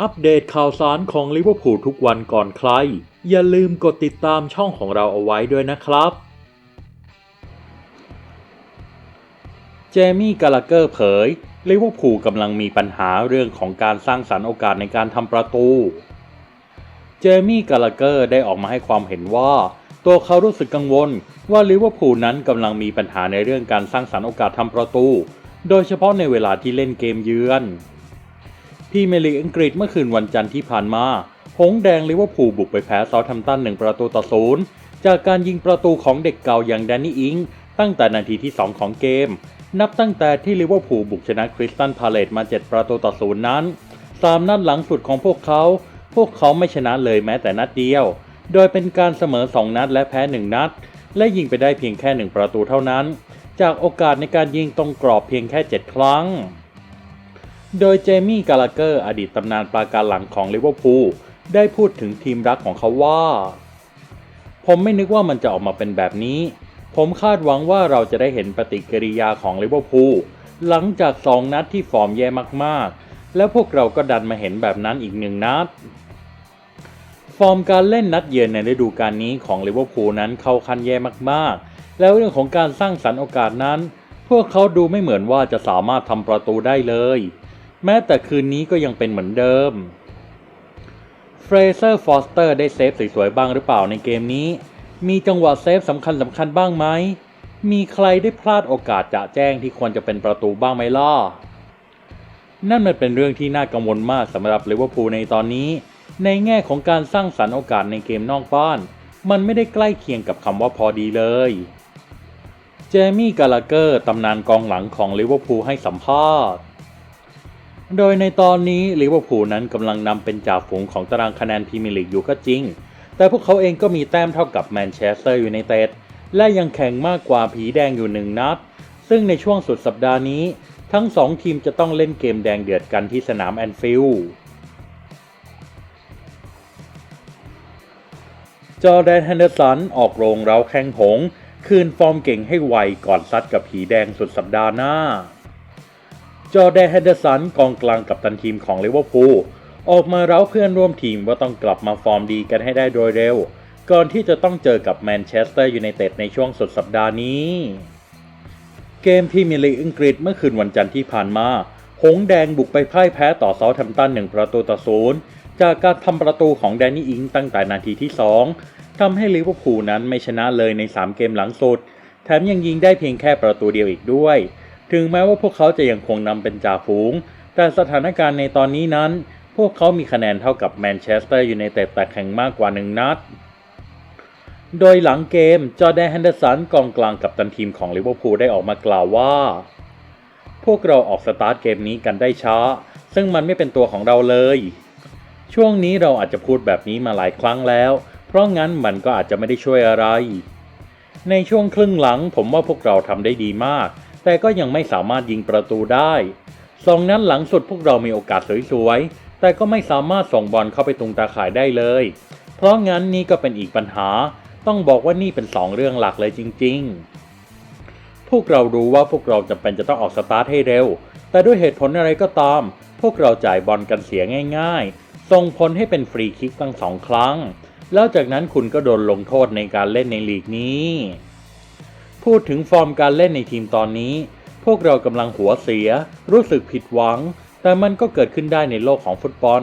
อัปเดตข่าวสารของลิเวอร์พูลทุกวันก่อนใคร อย่าลืมกดติดตามช่องของเราเอาไว้ด้วยนะครับ เจมี่กาลาเกอร์เผยลิเวอร์พูลกำลังมีปัญหาเรื่องของการสร้างสรรค์โอกาสในการทำประตู เจมี่กาลาเกอร์ได้ออกมาให้ความเห็นว่าตัวเขารู้สึกกังวลว่าลิเวอร์พูลนั้นกำลังมีปัญหาในเรื่องการสร้างสรรค์โอกาสทำประตู โดยเฉพาะในเวลาที่เล่นเกมเยือน พรีเมียร์ลีกอังกฤษเมื่อคืนวันจันทร์ที่ผ่านมา หงแดงลิเวอร์พูลบุกไปแพ้เซาท์แฮมป์ตันหนึ่งประตูต่อศูนย์จากการยิงประตูของเด็กเก่าอย่างแดนนี่อิง ตั้งแต่นาทีที่ 2 ของเกม นับตั้งแต่ที่ลิเวอร์พูลบุกชนะคริสตันพาเลตมา 7 ประตูต่อศูนย์นั้นสามนัดหลังสุดของพวกเขา พวกเขาไม่ชนะเลยแม้แต่นัดเดียว โดยเป็นการเสมอ 2 นัดและแพ้ 1 นัด และยิงไปได้เพียงแค่ 1 ประตูเท่านั้น จากโอกาสในการยิงตรงกรอบเพียงแค่ 7 ครั้ง โดยเจมี่กาลาเกอร์อดีตตำนานปราการหลังของลิเวอร์พูลได้พูดถึงทีมรักของเขาว่า ผมไม่นึกว่ามันจะออกมาเป็นแบบนี้ ผมคาดหวังว่าเราจะได้เห็นปฏิกิริยาของลิเวอร์พูลหลังจากสองนัดที่ฟอร์มแย่มากๆ แล้วพวกเราก็ดันมาเห็นแบบนั้นอีกหนึ่งนัด ฟอร์มการเล่นนัดเยือนในฤดูกาลนี้ของลิเวอร์พูลนั้นเข้าคันแย่มากๆ แล้วเรื่องของการสร้างสรรค์โอกาสนั้น พวกเขาดูไม่เหมือนว่าจะสามารถทำประตูได้เลย แม้แต่คืนนี้ก็ยังเป็นเหมือนเดิม เฟรเซอร์ฟอสเตอร์ได้เซฟสวยๆบ้างหรือเปล่าในเกมนี้ มีจังหวะเซฟสำคัญสำคัญบ้างไหม มีใครได้พลาดโอกาสจะแจ้งที่ควรจะเป็นประตูบ้างไหมล่ะ นั่นมันเป็นเรื่องที่น่ากังวลมากสำหรับลิเวอร์พูลในตอนนี้ ในแง่ของการสร้างสรรค์โอกาสในเกมนอกบ้าน มันไม่ได้ใกล้เคียงกับคำว่าพอดีเลย เจมี่กาลาเกอร์ตำนานกองหลังของลิเวอร์พูลให้สัมภาษณ์ โดยในตอนนี้ลิเวอร์พูลนั้นกำลังนำเป็นจ่าฝูงของตารางคะแนนพรีเมียร์ลีกอยู่ก็จริง แต่พวกเขาเองก็มีแต้มเท่ากับแมนเชสเตอร์ยูไนเต็ดและยังแข่งมากกว่าผีแดงอยู่หนึ่งนัด ซึ่งในช่วงสุดสัปดาห์นี้ ทั้งสองทีมจะต้องเล่นเกมแดงเดือดกันที่สนามแอนฟิลด์จอแดนแฮนเดอร์สันออกโรงเร้าแข้งหง คืนฟอร์มเก่งให้ไวก่อนซัดกับผีแดงสุดสัปดาห์หน้า จอแดนแฮนเดอร์สันกองกลางกับตันทีมของลิเวอร์พูลออกมาเร้าเพื่อนร่วมทีมว่าต้องกลับมาฟอร์มดีกันให้ได้โดยเร็ว ก่อนที่จะต้องเจอกับแมนเชสเตอร์ยูไนเต็ดในช่วงสุดสัปดาห์นี้ เกมพรีเมีลีอังกฤษเมื่อคืนวันจันทร์ที่ผ่านมา หงแดงบุกไปพ่ายแพ้ต่อเซาท์แฮมป์ตันหนึ่งประตูต่อศูนย์จากการทำประตูของแดนนี่อิงตั้งแต่นาทีที่ 2ทำให้ลิเวอร์พูลนั้นไม่ชนะเลยใน 3 เกมหลังสุด แถมยังยิงได้เพียงแค่ประตูเดียวอีกด้วย ถึงแม้ว่าพวกเขาจะยังคงนำเป็นจ่าฝูง แต่สถานการณ์ในตอนนี้นั้น พวกเขามีคะแนนเท่ากับแมนเชสเตอร์ยูไนเต็ดแต่แข่งมากกว่า1นัด โดยหลังเกมจอแดนแฮนเดอร์สันกองกลางกับตันทีมของลิเวอร์พูลได้ออกมากล่าวว่า พวกเราออกสตาร์ทเกมนี้กันได้ช้า ซึ่งมันไม่เป็นตัวของเราเลย ช่วงนี้เราอาจจะพูดแบบนี้มาหลายครั้งแล้ว เพราะงั้นมันก็อาจจะไม่ได้ช่วยอะไร ในช่วงครึ่งหลังผมว่าพวกเราทำได้ดีมาก แต่ก็ยังไม่สามารถยิงประตูได้สองนั้นหลังสุดพวกเรามีโอกาสสวยๆ แต่ก็ไม่สามารถส่งบอลเข้าไปตรงตาข่ายได้เลย เพราะงั้นนี่ก็เป็นอีกปัญหา ต้องบอกว่านี่เป็นสองเรื่องหลักเลยจริง ๆ พวกเรารู้ว่าพวกเราจำเป็นจะต้องออกสตาร์ทให้เร็ว แต่ด้วยเหตุผลอะไรก็ตาม พวกเราจ่ายบอลกันเสียง่าย ๆ ส่งผลให้เป็นฟรีคิกตั้งสองครั้ง แล้วจากนั้นคุณก็โดนลงโทษในการเล่นในลีกนี้ พูดถึงฟอร์มการเล่นในทีมตอนนี้ พวกเรากำลังหัวเสีย รู้สึกผิดหวัง แต่มันก็เกิดขึ้นได้ในโลกของฟุตบอล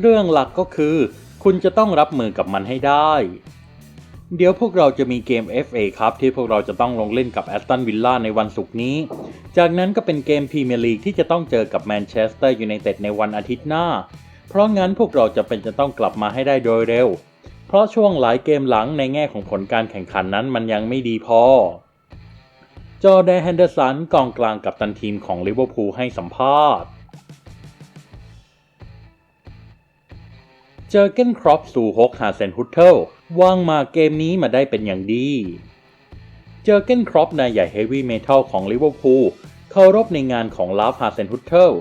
เรื่องหลักก็คือ คุณจะต้องรับมือกับมันให้ได้ เดี๋ยวพวกเราจะมีเกม FA ครับที่พวกเราจะต้องลงเล่นกับแอสตันวิลล่าในวันศุกร์นี้ จากนั้นก็เป็นเกมพรีเมียร์ลีกที่จะต้องเจอกับแมนเชสเตอร์ยูไนเต็ดในวันอาทิตย์หน้า เพราะงั้นพวกเราจะเป็นจะต้องกลับมาให้ได้โดยเร็ว เพราะช่วงหลายเกมหลังในแง่ของผลการแข่งขันนั้นมันยังไม่ดีพอ จอแดนแฮนเดอร์สันกองกลางกับตันทีมของลิเวอร์พูลให้สัมภาษณ์เจอเกนครอปสู่ฮกฮาเซนฮุตเทลวางมาเกมนี้มาได้เป็นอย่างดี เจอเกนครอปนายใหญ่เฮฟวี่เมทัลของลิเวอร์พูลเคารพในงานของลาฟฮาเซนฮุตเทล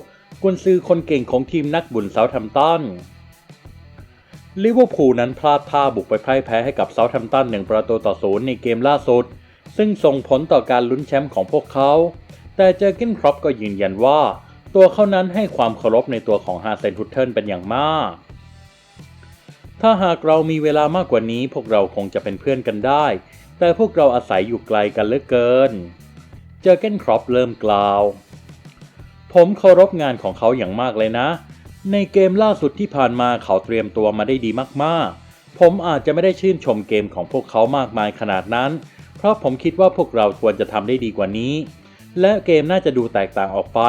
กุนซือคนเก่งของทีมนักบุญเซาท์แฮมตัน ลิเวอร์พูลนั้นพลาดท่าบุกไปพ่ายแพ้ให้กับเซาท์แฮมป์ตันหนึ่งประตูต่อศูนย์ในเกมล่าสุด ซึ่งส่งผลต่อการลุ้นแชมป์ของพวกเขา แต่เจอเกนครอปก็ยืนยันว่า ตัวเขานั้นให้ความเคารพในตัวของฮาเซนฮุตเทิลเป็นอย่างมาก ถ้าหากเรามีเวลามากกว่านี้พวกเราคงจะเป็นเพื่อนกันได้ แต่พวกเราอาศัยอยู่ไกลกันเหลือเกิน เจอเกนครอปเริ่มกล่าว ผมเคารพงานของเขาอย่างมากเลยนะ ในเกมล่าสุดที่ผ่านมาเขาเตรียมตัวมาได้ดีมากๆ ผมอาจจะไม่ได้ชื่นชมเกมของพวกเขามากมายขนาดนั้น เพราะผมคิดว่าพวกเราควรจะทำได้ดีกว่านี้ และเกมน่าจะดูแตกต่างออกไป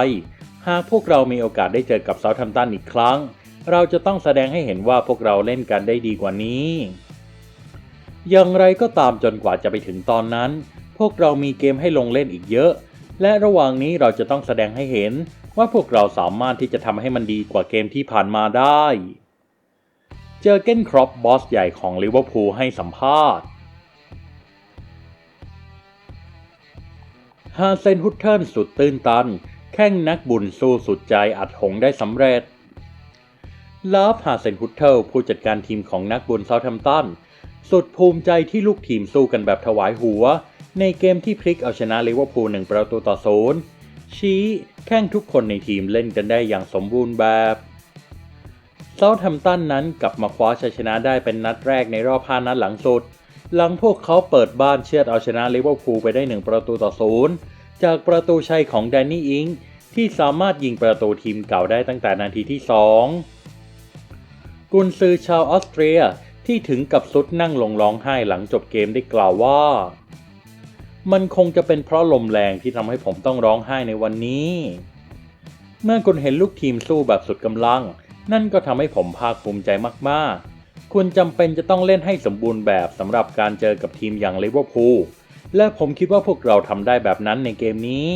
หากพวกเรามีโอกาสได้เจอกับเซาท์แฮมตันอีกครั้ง เราจะต้องแสดงให้เห็นว่าพวกเราเล่นกันได้ดีกว่านี้ อย่างไรก็ตามจนกว่าจะไปถึงตอนนั้น พวกเรามีเกมให้ลงเล่นอีกเยอะ และระหว่างนี้เราจะต้องแสดงให้เห็น ว่าพวกเราสามารถที่จะทำให้มันดีกว่าเกมที่ผ่านมาได้ เจอเกนครอปบอสใหญ่ของลิเวอร์พูลให้สัมภาษณ์ฮาเซนฮุตเทิลสุดตื้นตัน แข่งนักบุญสู้สุดใจอัดหงได้สำเร็จลาฟฮาเซนฮุตเทิลผู้จัดการทีมของนักบุญเซาท์แฮมตัน สุดภูมิใจที่ลูกทีมสู้กันแบบถวายหัว ในเกมที่พลิกเอาชนะลิเวอร์พูลหนึ่งประตูต่อศูนย์ ชี้แข่งทุกคนในทีมเล่นกันได้อย่างสมบูรณ์แบบเซาท์แฮมตันนั้นกลับมาคว้าชัยชนะได้เป็นนัดแรกในรอบ 5 นัดหลังสุด หลังพวกเขาเปิดบ้านเชือดเอาชนะลิเวอร์พูลไปได้หนึ่งประตูต่อศูนย์จากประตูชัยของแดนนี่อิงที่สามารถยิงประตูทีมเก่าได้ตั้งแต่นาทีที่ 2 กุนซือชาวออสเตรียที่ถึงกับสุดนั่งลงร้องไห้หลังจบเกมได้กล่าวว่า มันคงจะเป็นเพราะลมแรงที่ทำให้ผมต้องร้องไห้ในวันนี้ เมื่อคุณเห็นลูกทีมสู้แบบสุดกำลัง นั่นก็ทำให้ผมภาคภูมิใจมากๆ คุณจำเป็นจะต้องเล่นให้สมบูรณ์แบบสำหรับการเจอกับทีมอย่างลิเวอร์พูลและผมคิดว่าพวกเราทำได้แบบนั้นในเกมนี้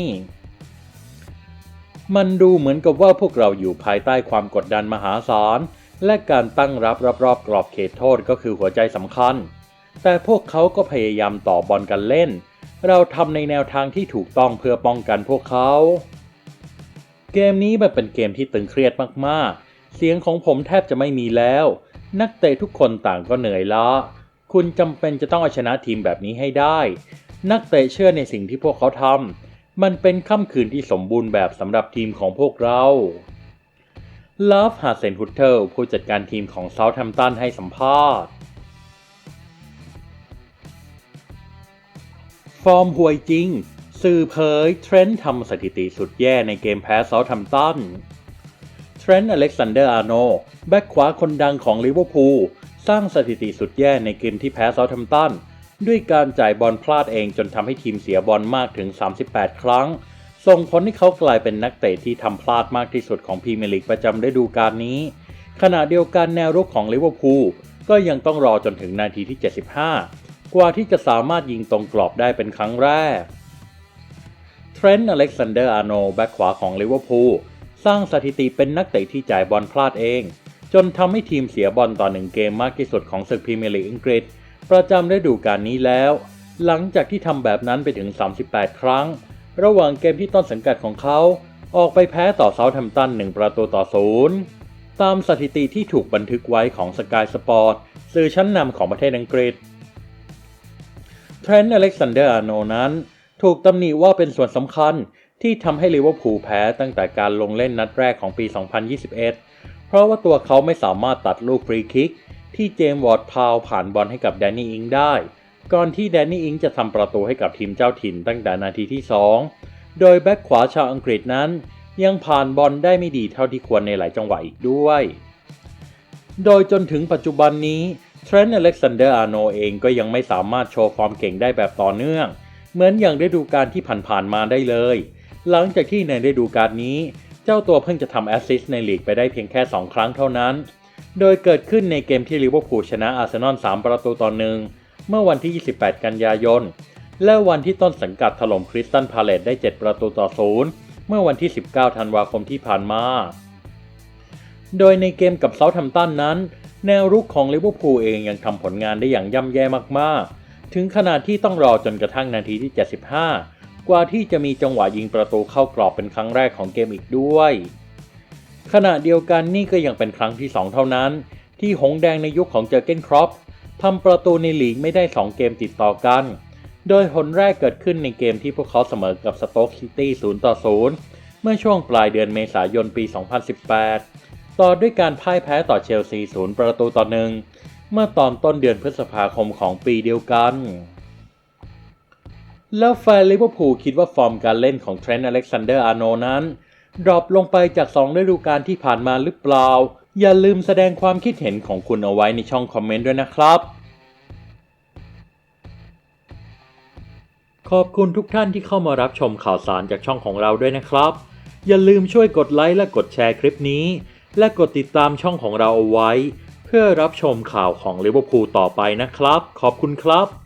มันดูเหมือนกับว่าพวกเราอยู่ภายใต้ความกดดันมหาศาลและการตั้งรับรอบๆกรอบเขตโทษก็คือหัวใจสำคัญ แต่พวกเขาก็พยายามต่อบอลกันเล่น เราทำในแนวทางที่ถูกต้องเพื่อป้องกันพวกเขา เกมนี้มันเป็นเกมที่ตึงเครียดมากๆ เสียงของผมแทบจะไม่มีแล้ว นักเตะทุกคนต่างก็เหนื่อยล้า คุณจำเป็นจะต้องเอาชนะทีมแบบนี้ให้ได้ นักเตะเชื่อในสิ่งที่พวกเขาทำ มันเป็นค่ำคืนที่สมบูรณ์แบบสำหรับทีมของพวกเราลาฟฮาเซนฮุตเทิลผู้จัดการทีมของเซาท์แฮมป์ตันให้สัมภาษณ์ ฟอร์มห่วยจริง สื่อเผยเทรนด์ทำสถิติสุดแย่ในเกมแพ้เซาท์แฮมตันเทรนต์อเล็กซานเดอร์อาร์โนแบ็กขวาคนดังของลิเวอร์พูลสร้างสถิติสุดแย่ในเกมที่แพ้เซาท์แฮมตันด้วยการจ่ายบอลพลาดเองจนทำให้ทีมเสียบอลมากถึง 38 ครั้ง ส่งผลให้เขากลายเป็นนักเตะที่ทำพลาดมากที่สุดของพรีเมียร์ลีกประจำฤดูกาลนี้ ขณะเดียวกันแนวรุกของลิเวอร์พูลก็ยังต้องรอจนถึงนาทีที่ 75 กว่าที่จะสามารถยิงตรงกรอบได้เป็นครั้งแรก เทรนต์อเล็กซานเดอร์อาร์โนแบ็กขวาของลิเวอร์พูลสร้างสถิติเป็นนักเตะที่จ่ายบอลพลาดเอง จนทำให้ทีมเสียบอลต่อหนึ่งเกมมากที่สุดของศึกพรีเมียร์ลีกอังกฤษ ประจำฤดูกาลนี้แล้ว หลังจากที่ทำแบบนั้นไปถึง 38 ครั้ง ระหว่างเกมที่ต้นสังกัดของเขา ออกไปแพ้ต่อเซาท์แฮมป์ตัน1ประตูต่อศูนย์ตามสถิติที่ถูกบันทึกไว้ของสกายสปอร์ตสื่อชั้นนำของประเทศอังกฤษ เทรนต์อเล็กซานเดอร์อาร์โนนั้น ถูกตำหนิว่าเป็นส่วนสำคัญที่ทำให้ลิเวอร์พูลแพ้ตั้งแต่การลงเล่นนัดแรกของปี 2021 เพราะว่าตัวเขาไม่สามารถตัดลูกฟรีคิก ที่เจมส์วอร์ดพาวผ่านบอลให้กับแดนนี่อิงได้ ก่อนที่แดนนี่อิงจะทำประตูให้กับทีมเจ้าถิ่นตั้งแต่นาทีที่ 2 โดยแบ็คขวาชาวอังกฤษนั้น ยังผ่านบอลได้ไม่ดีเท่าที่ควรในหลายจังหวะอีกด้วย โดยจนถึงปัจจุบันนี้ เทรนต์อเล็กซานเดอร์อาร์โนเองก็ยังไม่สามารถโชว์ฟอร์มเก่งได้แบบต่อเนื่อง เหมือนอย่างฤดูกาลที่ผ่านๆมาได้เลย หลังจากที่ในฤดูกาลนี้ เจ้าตัวเพิ่งจะทำแอสซิสต์ในลีกไปได้เพียงแค่ 2 ครั้งเท่านั้น โดยเกิดขึ้นในเกมที่ลิเวอร์พูลชนะอาร์เซนอล3ประตูต่อหนึ่งเมื่อวันที่ 28 กันยายน และวันที่ต้นสังกัดถล่มคริสตันพาเลตได้ 7 ประตูต่อศูนย์เมื่อวันที่ 19 ธันวาคมที่ผ่านมา โดยในเกมกับเซาท์แฮมป์ตันนั้น แนวรุกของลิเวอร์พูลเองยังทำผลงานได้อย่างย่ำแย่มากๆ ถึงขนาดที่ต้องรอจนกระทั่งนาทีที่ 75 กว่าที่จะมีจังหวะยิงประตูเข้ากรอบเป็นครั้งแรกของเกมอีกด้วย ขณะเดียวกันนี่ก็ยังเป็นครั้งที่ 2 เท่านั้น ที่หงแดงในยุคของเจอเกนครอปทำประตูในลีกไม่ได้ 2 เกมติดต่อกัน โดยผลแรกเกิดขึ้นในเกมที่พวกเขาเสมอกับสโต๊กซิตี้0ต่อ0เมื่อช่วงปลายเดือนเมษายนปี 2018 ต่อด้วยการพ่ายแพ้ต่อเชลซีศูนย์ประตูต่อหนึ่งเมื่อตอนต้นเดือนพฤษภาคมของปีเดียวกัน แล้วแฟนลิเวอร์พูลคิดว่าฟอร์มการเล่นของเทรนต์อเล็กซานเดอร์อาร์โนนั้นดรอปลงไปจาก2ฤดูกาลที่ผ่านมาหรือเปล่า อย่าลืมแสดงความคิดเห็นของคุณเอาไว้ในช่องคอมเมนต์ด้วยนะครับ ขอบคุณทุกท่านที่เข้ามารับชมข่าวสารจากช่องของเราด้วยนะครับ อย่าลืมช่วยกดไลค์และกดแชร์คลิปนี้ และกดติดตามช่องของเราเอาไว้ เพื่อรับชมข่าวของลิเวอร์พูลต่อไปนะครับ ขอบคุณครับ